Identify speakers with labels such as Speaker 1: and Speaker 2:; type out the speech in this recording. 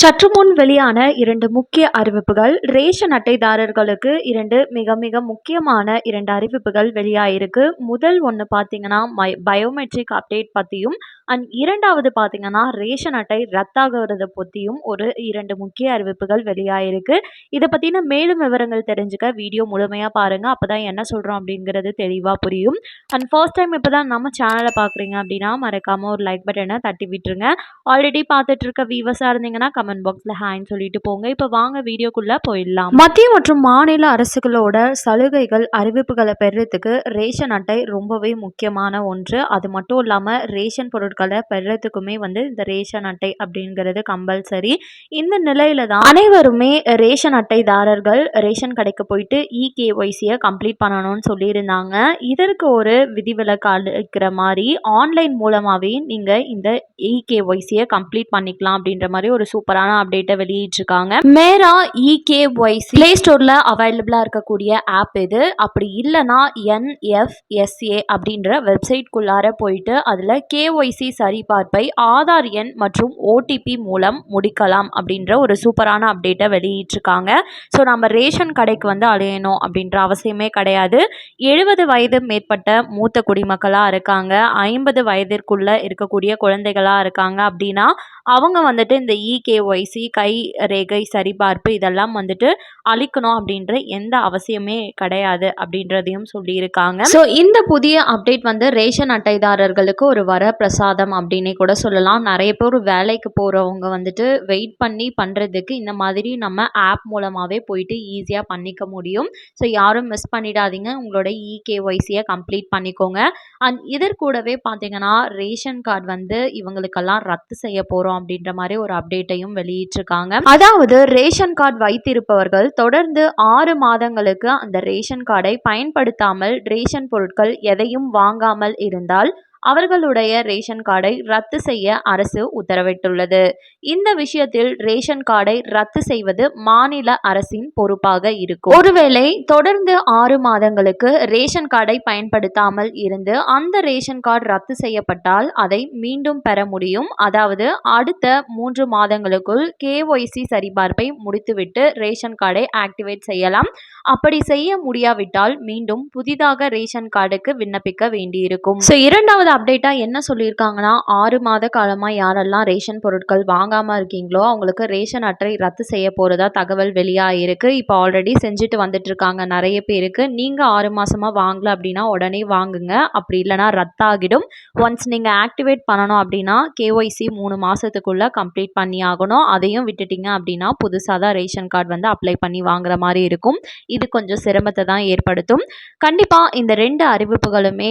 Speaker 1: சற்று முன் வெளியான இரண்டு முக்கிய அறிவிப்புகள் ரேஷன் அட்டைதாரர்களுக்கு இரண்டு மிக மிக முக்கியமான இரண்டு அறிவிப்புகள் வெளியாயிருக்கு. முதல் ஒன்று பார்த்தீங்கன்னா மை பயோமெட்ரிக் அப்டேட் பற்றியும் அண்ட் இரண்டாவது பார்த்தீங்கன்னா ரேஷன் அட்டை ரத்தாகிறத பற்றியும் ஒரு இரண்டு முக்கிய அறிவிப்புகள் வெளியாயிருக்கு. இதை பற்றின மேலும் விவரங்கள் தெரிஞ்சுக்க வீடியோ முழுமையாக பாருங்கள் அப்போ தான் என்ன சொல்கிறோம் அப்படிங்கிறது தெளிவாக புரியும். அண்ட் ஃபர்ஸ்ட் டைம் இப்போ தான் நம்ம சேனலை பார்க்குறீங்க அப்படின்னா மறக்காமல் ஒரு லைக் பட்டனை தட்டி விட்டுருங்க. ஆல்ரெடி பார்த்துட்ருக்க வியூவர்ஸாக இருந்தீங்கன்னா கமெண்ட் பாக்ஸில் ஹாய்ன்னு சொல்லிட்டு போங்க. இப்போ வாங்க வீடியோக்குள்ளே போயிடலாம். மத்திய மற்றும் மாநில அரசுகளோட சலுகைகள் அறிவிப்புகளை பெறுறதுக்கு ரேஷன் அட்டை ரொம்பவே முக்கியமான ஒன்று. அது மட்டும் இல்லாமல் ரேஷன் பொருட்களை பெறுறதுக்குமே வந்து இந்த ரேஷன் அட்டை அப்படிங்கிறது கம்பல்சரி இந்த நிலையில தான் அனைவருமே ரேஷன் அட்டைதாரர்கள் ரேஷன் கடைக்கு போயிட்டு இகேஒய்சியை கம்ப்ளீட் பண்ணணும்னு சொல்லியிருந்தாங்க. இதற்கு ஒரு விதிவிலக்கு அளிக்கிற மாதிரி ஆன்லைன் மூலமாகவே நீங்கள் இந்த இகேஒய்சியை கம்ப்ளீட் பண்ணிக்கலாம் அப்படின்ற மாதிரி ஒரு சூப்பரான அப்டேட்டை வெளியிட்டிருக்காங்க. மேரா இகேஒய்சி பிளே ஸ்டோரில் அவைலபிளாக இருக்கக்கூடிய ஆப் இது அப்படி இல்லைனா என்எஃப்எஸ்ஏ அப்படின்ற வெப்சைட்குள்ளார போயிட்டு அதில் கேஒய்சி சரிபார்ப்பை ஆதார் எண் மற்றும் ஓடிபி மூலம் முடிக்கலாம் அப்படின்ற ஒரு சூப்பரான அப்டேட்டை வெளியிட்டிருக்காங்க. ஸோ நம்ம ரேஷன் கடைக்கு வந்து அலையணும் அப்படின்ற அவசியமே கிடையாது. எழுபது வயது மேற்பட்ட மூத்த குடிமக்களாக இருக்காங்க. ஐம்பது வயதிற்குள்ளே இருக்கக்கூடிய குழந்தைகளாக இருக்காங்க அப்படின்னா அவங்க வந்துட்டு இந்த இகே இகேஒய்சி கை ரேகை சரிபார்ப்பு இதெல்லாம் வந்துட்டு அழிக்கணும் அப்படின்ற எந்த அவசியமே கிடையாது அப்படின்றதையும் சொல்லியிருக்காங்க. ஸோ இந்த புதிய அப்டேட் வந்து ரேஷன் அட்டைதாரர்களுக்கு ஒரு வர பிரசாதம் அப்படின்னே கூட சொல்லலாம். நிறைய பேர் வேலைக்கு போகிறவங்க வந்துட்டு வெயிட் பண்ணி பண்ணுறதுக்கு இந்த மாதிரி நம்ம ஆப் மூலமாகவே போயிட்டு ஈஸியாக பண்ணிக்க முடியும். ஸோ யாரும் மிஸ் பண்ணிடாதீங்க. உங்களோட இகேஒய்சியை கம்ப்ளீட் பண்ணிக்கோங்க. அண்ட் இதற்கூடவே பார்த்தீங்கன்னா ரேஷன் கார்டு வந்து இவங்களுக்கெல்லாம் ரத்து செய்ய போகிறோம் அப்படின்ற மாதிரி ஒரு அப்டேட்டையும் வெளியிட்டிருக்காங்க. அதாவது ரேஷன் கார்டு வைத்திருப்பவர்கள் தொடர்ந்து ஆறு மாதங்களுக்கு அந்த ரேஷன் கார்டை பயன்படுத்தாமல் ரேஷன் பொருட்கள் எதையும் வாங்காமல் இருந்தால் அவர்களுடைய ரேஷன் கார்டை ரத்து செய்ய அரசு உத்தரவிட்டுள்ளது. இந்த விஷயத்தில் ரேஷன் கார்டை ரத்து செய்வது மாநில அரசின் பொறுப்பாக இருக்கும். ஒருவேளை தொடர்ந்து ஆறு மாதங்களுக்கு ரேஷன் கார்டை பயன்படுத்தாமல் இருந்து அந்த ரேஷன் கார்டு ரத்து செய்யப்பட்டால் அதை மீண்டும் பெற முடியும். அதாவது அடுத்த மூன்று மாதங்களுக்குள் கேஒய்சி சரிபார்ப்பை முடித்துவிட்டு ரேஷன் கார்டை ஆக்டிவேட் செய்யலாம். அப்படி செய்ய முடியாவிட்டால் மீண்டும் புதிதாக ரேஷன் கார்டுக்கு விண்ணப்பிக்க வேண்டியிருக்கும். ஸோ இரண்டாவது இன்னொரு அப்டேட்டாக என்ன சொல்லியிருக்காங்கன்னா ஆறு மாத காலமாக யாரெல்லாம் ரேஷன் பொருட்கள் வாங்காமல் இருக்கீங்களோ அவங்களுக்கு ரேஷன் அட்டை ரத்து செய்ய போகிறதா தகவல் வெளியாகிருக்கு இப்போ ஆல்ரெடி செஞ்சுட்டு வந்துட்டுருக்காங்க நிறைய பேருக்கு. நீங்கள் ஆறு மாதமாக வாங்கலை அப்படின்னா உடனே வாங்குங்க. அப்படி இல்லைனா ரத்தாகிடும். ஒன்ஸ் நீங்கள் ஆக்டிவேட் பண்ணணும் அப்படின்னா கேஒய்சி மூணு மாதத்துக்குள்ளே கம்ப்ளீட் பண்ணி ஆகணும். அதையும் விட்டுட்டிங்க அப்படின்னா புதுசாக தான் ரேஷன் கார்டு வந்து அப்ளை பண்ணி வாங்குற மாதிரி இருக்கும். இது கொஞ்சம் சிரமத்தை தான் ஏற்படுத்தும். கண்டிப்பாக இந்த ரெண்டு அறிவிப்புகளுமே